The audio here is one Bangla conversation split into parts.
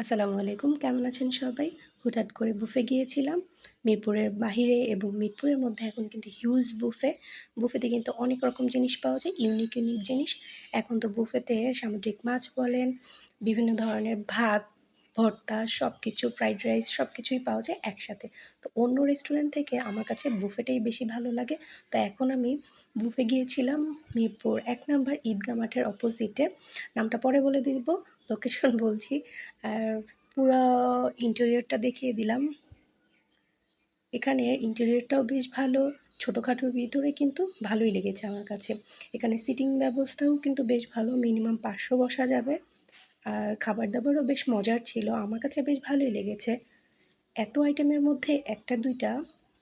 আসসালামু আলাইকুম, কেমন আছেন সবাই? হুটহাট করে বুফে গিয়েছিলাম, মিরপুরের বাহিরে এবং মিরপুরের মধ্যে এখন কিন্তু হিউজ বুফে। বুফেতে কিন্তু অনেক রকম জিনিস পাওয়া যায় ইউনিক ইউনিক জিনিস। এখন তো বুফেতে সামুদ্রিক মাছ বলেন, বিভিন্ন ধরনের ভাত, ভর্তা সব কিছু ফ্রাইড রাইস সব কিছুই পাওয়া যায় একসাথে। তো অন্য রেস্টুরেন্ট থেকে আমার কাছে বুফেটাই বেশি ভালো লাগে। তো এখন আমি বুফে গিয়েছিলাম মিরপুর এক নাম্বার ঈদগা মাঠের অপোজিটে নামটা পরে বলে দিব লোকেশন বলছি। আর পুরো ইন্টেরিয়রটা দেখিয়ে দিলাম। এখানে ইন্টেরিয়রটাও বেশ ভালো, ছোটোখাটোর ভিতরে কিন্তু ভালোই লেগেছে আমার কাছে। এখানে সিটিং ব্যবস্থাও কিন্তু বেশ ভালো মিনিমাম পাঁচশো বসা যাবে। আর খাবার দাবারও বেশ মজার ছিল, আমার কাছে বেশ ভালোই লেগেছে। এত আইটেমের মধ্যে একটা দুইটা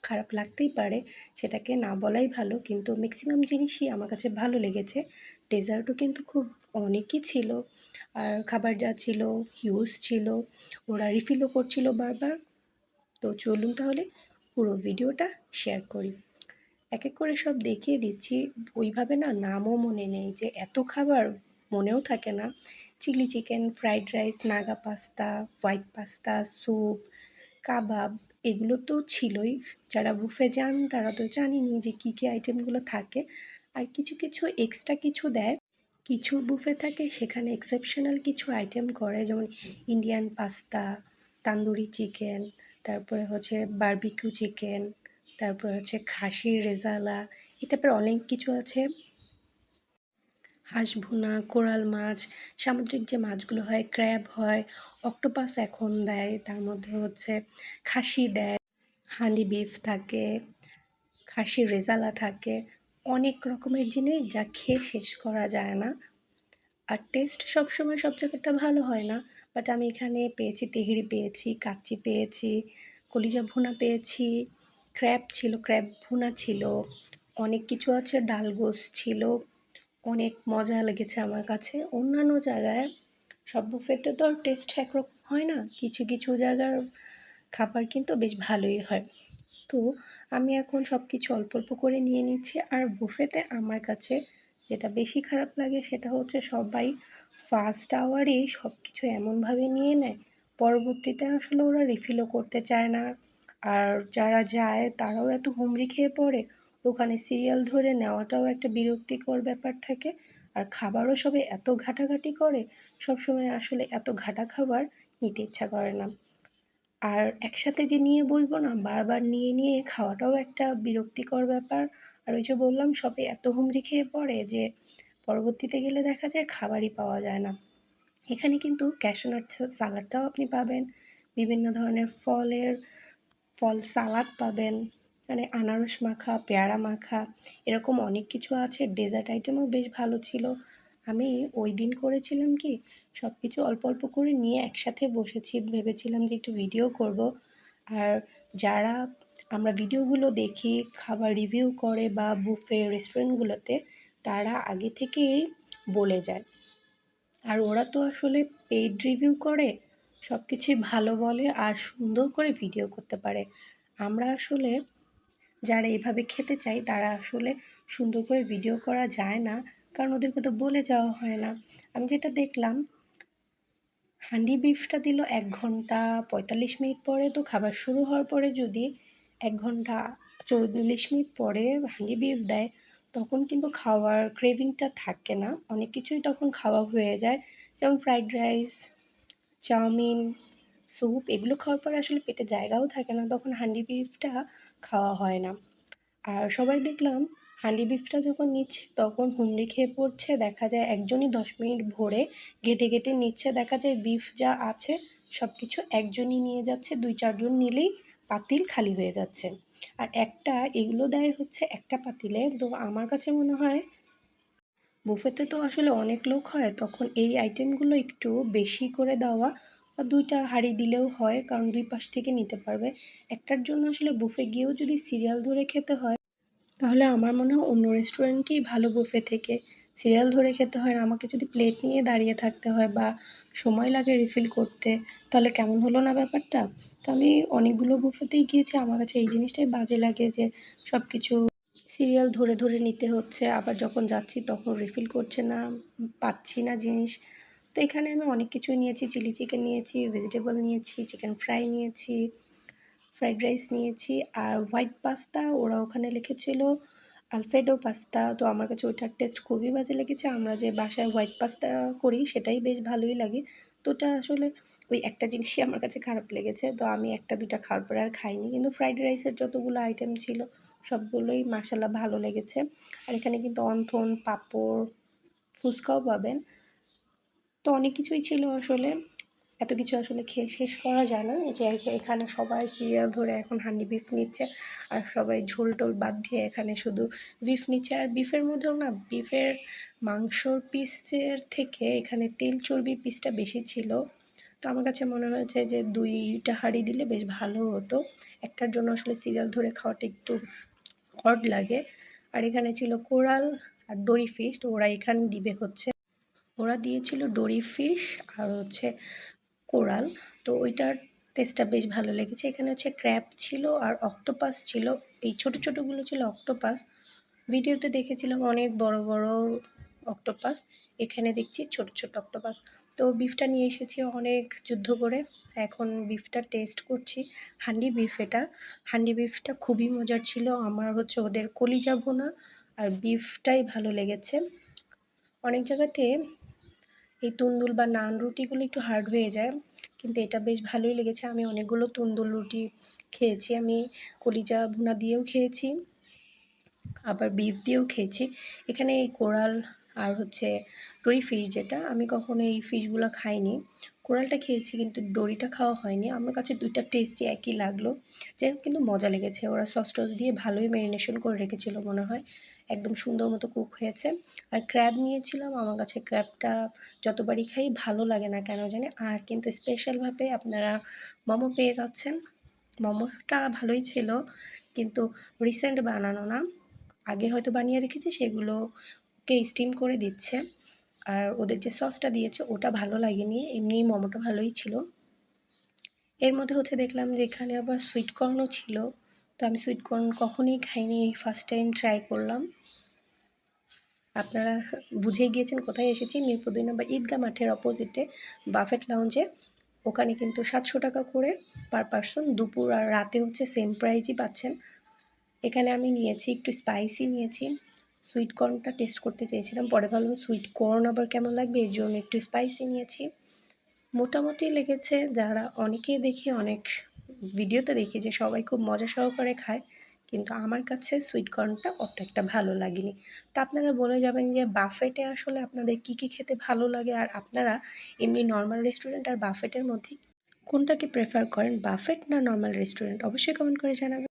খারাপ লাগতেই পারে, সেটাকে না বলাই ভালো, কিন্তু ম্যাক্সিমাম জিনিসই আমার কাছে ভালো লেগেছে। ডেজার্টও কিন্তু খুব অনেকই ছিল। আর খাবার যা ছিল হিউজ ছিল, ওরা রিফিলও করছিল বারবার। তো চলুন তাহলে পুরো ভিডিওটা শেয়ার করি। এক এক করে সব দেখিয়ে দিচ্ছি। ওইভাবে না নামও মনে নেই যে এত খাবার মনেও থাকে না। Chilli chicken fried rice Naga pasta white pasta soup কাবাব এগুলো তো ছিলই। যারা বুফে যান তারা তো জানেনই যে কী কী আইটেমগুলো থাকে। আর কিছু কিছু এক্সট্রা কিছু দেয়। কিছু বুফে থাকে, সেখানে এক্সেপশনাল কিছু আইটেম করে, যেমন ইন্ডিয়ান পাস্তা তান্দুরি চিকেন তারপরে হচ্ছে বারবিকিউ চিকেন তারপরে হচ্ছে খাসির রেজালা এটা টাইপের অনেক কিছু আছে। হাঁস ভুনা, কোরাল মাছ, সামুদ্রিক যে মাছগুলো হয় ক্র্যাব হয় অক্টোপাস এখন দেয়, তার মধ্যে হচ্ছে খাসি দেয় হান্ডি বিফ থাকে, খাসির রেজালা থাকে অনেক রকমের জিনিস যা খেয়ে শেষ করা যায় না। আর টেস্ট সবসময় সব জায়গাটা ভালো হয় না। বাট আমি এখানে পেয়েছি, তেহেরি পেয়েছি, কাচ্চি পেয়েছি, কলিজা ভুনা পেয়েছি ক্র্যাব ছিল ক্র্যাব ভুনা ছিল, অনেক কিছু আছে ডালগোস ছিল, অনেক মজা লেগেছে আমার কাছে। অন্যান্য জায়গায় সব বুফেতে তো আর টেস্ট একরকম হয় না। কিছু কিছু জায়গার খাবার কিন্তু বেশ ভালোই হয়। তো আমি এখন সব কিছু অল্প অল্প করে নিয়ে নিচ্ছি। আর বুফেতে আমার কাছে যেটা বেশি খারাপ লাগে সেটা হচ্ছে সবাই ফার্স্ট আওয়ারেই সব কিছু এমনভাবে নিয়ে নেয়, পরবর্তীতে আসলে ওরা রিফিলও করতে চায় না। আর যারা যায় তারাও এত হুমড়ি খেয়ে পড়ে, ওখানে সিরিয়াল ধরে নেওয়াটাও একটা বিরক্তিকর ব্যাপার থাকে। আর খাবারও সবাই এত ঘাটাঘাটি করে, সবসময় আসলে এত ঘাটা খাবার নিতে ইচ্ছা করে না। আর একসাথে যে নিয়ে বসবো না, বারবার নিয়ে নিয়ে খাওয়াটাও একটা বিরক্তিকর ব্যাপার। আর ওই যে বললাম, সবে এত হুমড়ি খেয়ে পড়ে যে পরবর্তীতে গেলে দেখা যায় খাবারই পাওয়া যায় না। এখানে কিন্তু ক্যাশনাট সালাডটাও আপনি পাবেন, বিভিন্ন ধরনের ফলের, ফল সালাদ পাবেন মানে আনারস মাখা, পেয়ারা মাখা, এরকম অনেক কিছু আছে। ডেজার্ট আইটেমও বেশ ভালো ছিল। আমি ওই দিন করেছিলাম কি সব কিছু অল্প অল্প করে নিয়ে একসাথে বসেছি, ভেবেছিলাম যে একটু ভিডিও করব। আর যারা আমরা ভিডিওগুলো দেখি, খাবার রিভিউ করে বা বুফে রেস্টুরেন্টগুলোতে তারা আগে থেকেই বলে যায়। আর ওরা তো আসলে পেইড রিভিউ করে সব কিছুই ভালো বলে আর সুন্দর করে ভিডিও করতে পারে। আমরা আসলে যারা এভাবে খেতে চাই, তারা আসলে সুন্দর করে ভিডিও করা যায় না। কারণ ওদেরকে তো বলে যাওয়া হয় না। আমি যেটা দেখলাম, হান্ডি বিফটা দিল এক ঘণ্টা পঁয়তাল্লিশ মিনিট পরে, তো খাবার শুরু হওয়ার পরে যদি এক ঘণ্টা চল্লিশ মিনিট পরে হান্ডি বিফ দেয়, তখন কিন্তু খাওয়ার ক্রেভিংটা থাকে না। অনেক কিছুই তখন খাওয়া হয়ে যায়। যেমন ফ্রাইড রাইস চাউমিন স্যুপ এগুলো খাওয়ার পরে আসলে পেটে জায়গাও থাকে না, তখন হান্ডি বিফটা খাওয়া হয় না। আর সবাই দেখলাম হান্ডি বিফটা যখন নিচ্ছে, তখন হুমড়ি খেয়ে পড়ছে, দেখা যায় একজনই দশ মিনিট ভরে ঘেটে ঘেটে নিচ্ছে, দেখা যায় বিফ যা আছে সব কিছু একজনই নিয়ে যাচ্ছে, দুই চারজন নিলেই পাতিল খালি হয়ে যাচ্ছে। আর একটা, এগুলো দেয় হচ্ছে একটা পাতিলে। তো আমার কাছে মনে হয়, বুফেতে তো আসলে অনেক লোক হয়, তখন এই আইটেমগুলো একটু বেশি করে দেওয়া বা দুইটা হাঁড়ি দিলেও হয়, কারণ দুই পাশ থেকে নিতে পারবে। একটার জন্য আসলে বুফে গিয়েও যদি সিরিয়াল ধরে খেতে হয় তাহলে আমার মনে হয় অন্য রেস্টুরেন্টই ভালো বুফে থেকে সিরিয়াল ধরে খেতে হয় আমাকে যদি প্লেট নিয়ে দাঁড়িয়ে থাকতে হয় বা সময় লাগে রিফিল করতে, তাহলে কেমন হলো না ব্যাপারটা? তো আমি অনেকগুলো বুফেতেই গিয়েছি। আমার কাছে এই জিনিসটাই বাজে লাগে যে সব কিছু সিরিয়াল ধরে ধরে নিতে হচ্ছে। আবার যখন যাচ্ছি তখন রিফিল করছে না, পাচ্ছি না জিনিস। তো এখানে আমি অনেক কিছুই নিয়েছি। চিলি চিকেন নিয়েছি ভেজিটেবল নিয়েছি চিকেন ফ্রাই নিয়েছি। ফ্রাইড রাইস নিয়েছি আর হোয়াইট পাস্তা ওরা ওখানে লিখেছিল আলফেডো পাস্তা। তো আমার কাছে ওইটার টেস্ট খুবই বাজে লেগেছে। আমরা যে বাসায় হোয়াইট পাস্তা করি সেটাই বেশ ভালোই লাগে। তো ওটা আসলে ওই একটা জিনিসই আমার কাছে খারাপ লেগেছে। তো আমি একটা দুটা খাওয়ার পরে আর খাইনি। কিন্তু ফ্রাইড রাইসের যতগুলো আইটেম ছিল সবগুলোই মাসাল্লাহ ভালো লেগেছে। আর এখানে কিন্তু অন্থন, পাঁপড়, ফুচকাও পাবেন। তো অনেক কিছুই ছিল আসলে। এত কিছু আসলে খেয়ে শেষ করা যায় না। এই যে এখানে সবাই সিরিয়াল ধরে এখন হান্ডি বিফ নিচ্ছে আর সবাই ঝোল টোল বাদ দিয়ে এখানে শুধু বিফ নিচ্ছে। আর বিফের মধ্যেও না, বিফের মাংসর পিসের থেকে এখানে তেল চর্বি পিসটা বেশি ছিল। তো আমার কাছে মনে হয়েছে যে দুইটা হাঁড়ি দিলে বেশ ভালো হতো। একটার জন্য আসলে সিরিয়াল ধরে খাওয়াটা একটু হট লাগে। আর এখানে ছিল কোরাল আর ডোরি ফিশ, তো ওরা এখানে দিবে হচ্ছে। ওরা দিয়েছিল ডোরি ফিশ আর হচ্ছে কোরাল, তো ওইটার টেস্টটা বেশ ভালো লেগেছে। এখানে হচ্ছে ক্র্যাপ ছিল আর অক্টোপাস ছিল। এই ছোট ছোটোগুলো ছিল অক্টোপাস ভিডিওতে দেখেছিলাম অনেক বড় বড় অক্টোপাস এখানে দেখছি ছোট ছোট অক্টোপাস তো বিফটা নিয়ে এসেছি অনেক যুদ্ধ করে। এখন বিফটা টেস্ট করছি। হান্ডি বিফ এটা। হান্ডি বিফটা খুবই মজার ছিল। আমার হচ্ছে ওদের কলিজা ভোনা আর বিফটাই ভালো লেগেছে। অনেক জায়গাতে এই তুন্দুল বা নান রুটিগুলো একটু হার্ড হয়ে যায়, কিন্তু এটা বেশ ভালোই লেগেছে। আমি অনেকগুলো তুন্দুল রুটি খেয়েছি, আমি কলিজা ভুনা দিয়েও খেয়েছি, আবার বিফ দিয়েও খেয়েছি। এখানে এই কোরাল আর হচ্ছে ডরি ফিশ যেটা, আমি কখনো এই ফিশগুলো খাইনি। কোরালটা খেয়েছি, কিন্তু ডরিটা খাওয়া হয়নি। আমার কাছে দুইটা টেস্টই একই লাগল। যাই কিন্তু মজা লেগেছে। ওরা সস টস দিয়ে ভালোই ম্যারিনেশন করে রেখেছিল মনে হয়। একদম সুন্দর মতো কুক হয়েছে। আর ক্র্যাব নিয়েছিলাম, আমার কাছে ক্র্যাবটা যতবারই খাই ভালো লাগে না কেন জানি। আর কিন্তু স্পেশালভাবে আপনারা মোমো পেয়ে যাচ্ছেন। মোমোটা ভালোই ছিল, কিন্তু রিসেন্ট বানানো না। আগে হয়তো বানিয়ে রেখেছি, সেগুলোকে স্টিম করে দিচ্ছে। আর ওদের যে সসটা দিয়েছে, ওটা ভালো লাগেনি এমনি মোমোটা ভালোই ছিল। এর মধ্যে হচ্ছে দেখলাম যে এখানে আবার সুইটকর্নও ছিল। তো আমি সুইট কর্ন কখনই খাইনি, এই ফার্স্ট টাইম ট্রাই করলাম। আপনারা বুঝে গিয়েছেন কোথায় এসেছি, মিরপুর দুই নম্বর ঈদগাহ মাঠের অপোজিটে বাফেট লাউঞ্জে ওখানে কিন্তু সাতশো টাকা করে পার পারসন দুপুর আর রাতে হচ্ছে সেম প্রাইজই পাচ্ছেন। এখানে আমি নিয়েছি, একটু স্পাইসি নিয়েছি। সুইট কর্নটা টেস্ট করতে চেয়েছিলাম, পরে ভাবলাম সুইট কর্ন আবার কেমন লাগবে, এর জন্য একটু স্পাইসি নিয়েছি। মোটামুটি লেগেছে, যারা অনেকে দেখি অনেক ভিডিওতে দেখি যে সবাই খুব মজা সহকারে খায়, কিন্তু আমার কাছে সুইটকর্নটা অত একটা ভালো লাগেনি। তা আপনারা বলে যাবেন যে বাফেটে আসলে আপনাদের কি কি খেতে ভালো লাগে? আর আপনারা এমনি নর্মাল রেস্টুরেন্ট আর বাফেটের মধ্যে কোনটাকে প্রেফার করেন? বাফেট না নর্মাল রেস্টুরেন্ট অবশ্যই কমেন্ট করে জানাবেন।